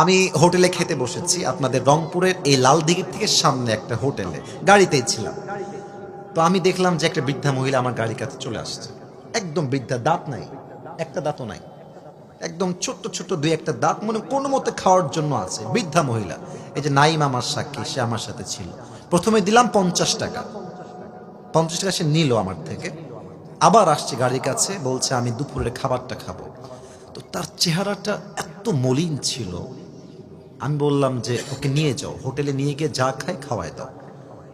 আমি হোটেলে খেতে বসেছি, আপনাদের রংপুরের এই লাল দিঘির থেকে সামনে একটা হোটেলে, গাড়িতেই ছিলাম। তো আমি দেখলাম যে একটা বৃদ্ধা মহিলা আমার গাড়ির কাছে চলে আসছে। একদম বৃদ্ধা দাঁত নাই, একটা দাঁতও নাই। একদম ছোট্ট ছোট্ট দুই একটা দাঁত মনে কোনো মতে খাওয়ার জন্য আছে। বৃদ্ধা মহিলা, এই যে নাইম আমার সাক্ষী, সে আমার সাথে ছিল। প্রথমে দিলাম পঞ্চাশ টাকা। পঞ্চাশ টাকা সে নিল আমার থেকে। আবার আসছে গাড়ির কাছে, বলছে আমি দুপুরের খাবারটা খাব। তো তার চেহারাটা এত মলিন ছিল আমি বললাম যে, ওকে নিয়ে যাও, হোটেলে নিয়ে গিয়ে যা খায় খাওয়ায় দাও।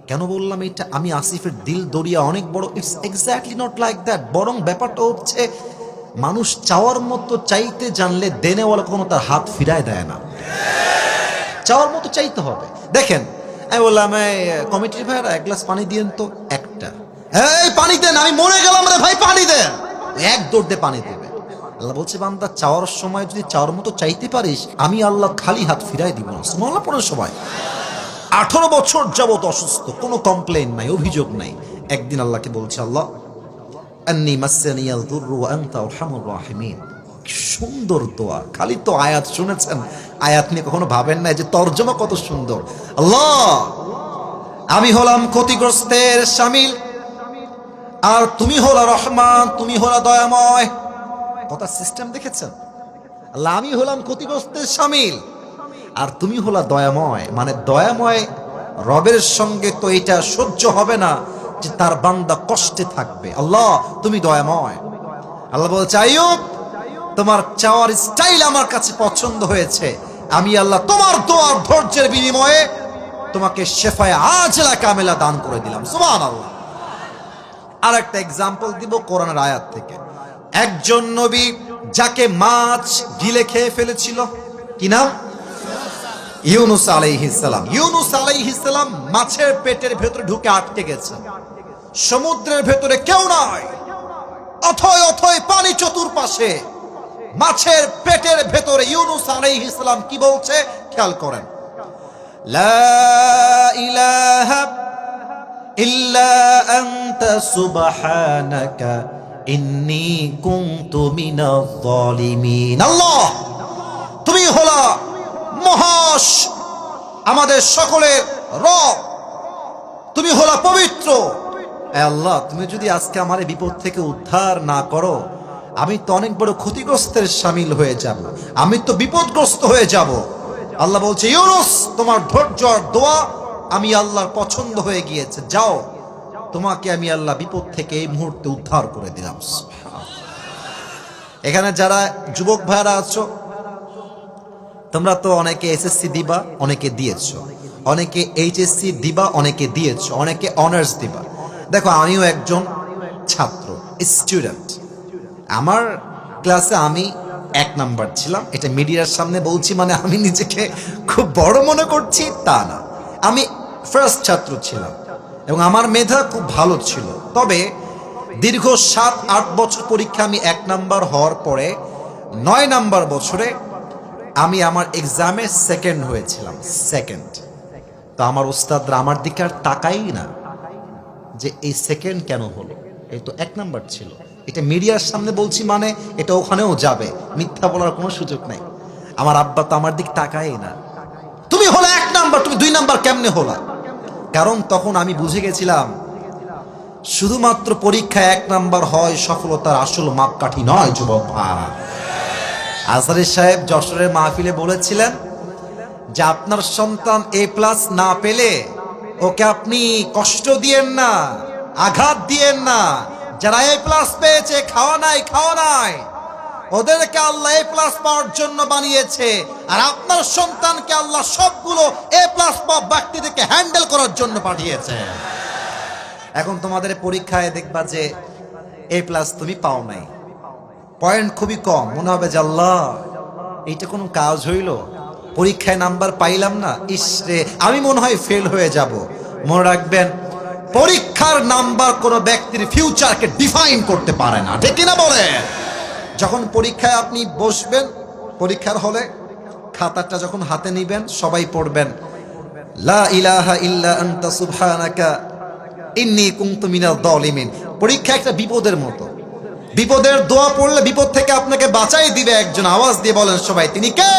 কেন বললাম এটা আমি আসিফের দিল দরিয়া অনেক বড়। It's exactly not like that বরং ব্যাপারটা হচ্ছে, মানুষ চাওয়ার মতো চাইতে জানলে দেনেওয়ালা কখনো তার হাত ফিরায় দেয় না। চাওয়ার মতো চাইতে হবে। দেখেন, আমি বললাম কমিটির ভাইরা এক গ্লাস পানি দিয়েন তো, একটা। এই, পানি দেন, আমি মরে গেলাম রে ভাই, পানি দেন। এক দৌড় দিয়ে পানি দেবে আল্লাহ বলছে, বান্দা, চাওয়ার সময় যদি চাওয়ার মতো চাইতে পারিস, আমি আল্লাহ খালি হাত ফিরাই দিব না। সুমাল্লাহ পড়ার সময় আঠারো বছর যাবত অসুস্থ, কোনো কমপ্লেন নাই, অভিযোগ নাই। একদিন আল্লাহকে বলছে, আল্লাহ সুন্দর দোয়া, খালি তো আয়াত শুনেছেন। আয়াত নিয়ে কখনো ভাবেন না যে তর্জমা কত সুন্দর। আল্লাহ, আমি হলাম ক্ষতিগ্রস্তের শামিল আর তুমি হলা রহমান, তুমি হলা দয়াময়। কথা সিস্টেম দেখেছেন? আল্লাহ, আমি হলাম ক্ষতিগ্রস্তের সামিল। আর তুমি হলা দয়াময়। মানে দয়াময় রবের সঙ্গে তো এটা সহ্য হবে না যে তার বান্দা কষ্টে থাকবে। আল্লাহ, তুমি দয়াময়। আল্লাহ বলছে, আইয়ুব, তোমার চাওয়ার স্টাইল আমার কাছে পছন্দ হয়েছে। আমি আল্লাহ তোমার দোয়ার ধৈর্যের বিনিময়ে তোমাকে শেফায় আজলা কামেলা দান করে দিলাম। সুবহান আল্লাহ আর একটা এক্সাম্পল দিব কোরআনের আয়াত থেকে। একজন নবী যাকে মাছ গিলে খেয়ে ফেলেছিল। কি নাম? ইউনুস আলাইহিসসালাম ইউনুস আলাইহিসসালাম মাছের পেটের ভেতরে ঢুকে আটকে গেছে। সমুদ্রের ভেতরে কেউ নাই। অথয় অথয় পানি চতুর্পাশে মাছের পেটের ভেতরে ইউনুস আলাইহিসসালাম কি বলছে? খেয়াল করেন। লা ইলাহা ইল্লা আনতা সুবহানাকা ইন্নী কুনতু মিনাজ আল্লাহ, তুমি হলা মহাস আমাদের সকলের রব। তুমি হলা পবিত্র। আল্লাহ, তুমি যদি আজকে আমার বিপদ থেকে উদ্ধার না করো, আমি তো অনেক বড় ক্ষতিগ্রস্তের সামিল হয়ে যাব। আমি তো বিপদগ্রস্ত হয়ে যাব। আল্লাহ বলছে, ইউনুস, তোমার ধৈর্য দোয়া আমি আল্লাহর পছন্দ হয়ে গিয়েছে। যাও তোমাকে আমি আল্লাহ বিপদ থেকে এই মুহূর্তে উদ্ধার করে দিলাম এখানে যারা যুবক ভাইরা আছো, তোমরা তো অনেকে এসএসসি দিবা, অনেকে দিয়েছ। অনেকে এইচএসসি দিবা, অনেকে দিয়েছ। অনেকে অনার্স দিবা। দেখো, আমিও একজন ছাত্র স্টুডেন্ট আমার ক্লাসে আমি এক নাম্বার ছিলাম। এটা মিডিয়ার সামনে বলছি মানে আমি নিজেকে খুব বড় মনে করছি, তা না। আমি ফার্স্ট ছাত্র ছিলাম। এবং আমার মেধা খুব ভালো ছিল। তবে দীর্ঘ সাত, আট বছর পরীক্ষা আমি এক নাম্বার হওয়ার পরে, নয় নাম্বার বছরে আমি আমার এক্সামে সেকেন্ড হয়েছিলাম সেকেন্ড তো আমার ওস্তাদরা আমার দিকে আর তাকাই না যে এই সেকেন্ড কেন হলো? এই তো এক নাম্বার ছিল। এটা মিডিয়ার সামনে বলছি মানে এটা ওখানেও যাবে। মিথ্যা বলার কোনো সুযোগ নাই। আমার আব্বা তো আমার দিক তাকাই না। তুমি হলো এক নাম্বার, তুমি দুই নাম্বার কেমনে হলা? কারণ তখন আমি বুঝে গেছিলাম, শুধুমাত্র পরীক্ষা এক নাম্বার হয় সফলতার আসল মাপকাঠি নয়, যুবক ভাই। আজহারি সাহেব যশোরের মাহফিলে বলেছিলেন যে, আপনার সন্তান এ প্লাস না পেলে ওকে আপনি কষ্ট দিয়েন না, আঘাত দিয়েন না। যারা এ প্লাস পেয়েছে, খাওয়া নাই খাওয়া নাই। ওদেরকে আল্লাহ এ প্লাস পাওয়ার জন্য বানিয়েছে। আর আপনার সন্তানকে আল্লাহ সবগুলো এ প্লাস পাওয়া ব্যক্তিদেরকে হ্যান্ডেল করার জন্য পাঠিয়েছে। এখন তোমাদের পরীক্ষায় দেখবা যে এ প্লাস তুমি পাও নাই। পয়েন্ট খুবই কম, মনে হবে যে আল্লাহ, এইটা কোনো কাজ হইল? পরীক্ষায় নাম্বার পাইলাম না, ইস রে, আমি মনে হয় ফেল হয়ে যাব। মনে রাখবেন, পরীক্ষার নাম্বার কোনো ব্যক্তির ফিউচারকে ডিফাইন করতে পারে না, ঠিক কিনা বলে যখন পরীক্ষায় আপনি বসবেন, পরীক্ষার হলে খাতাটা যখন হাতে নিবেন, সবাই পড়বেন। লা ইলাহা ইল্লা আনতা ইন্নী কুনতু মিনাল যালিমিন। পরীক্ষা একটা বিপদের মতো। বিপদের দোয়া পড়লে বিপদ থেকে আপনাকে বাঁচাই দিবে একজন। আওয়াজ দিয়ে বলেন সবাই, তিনি কে?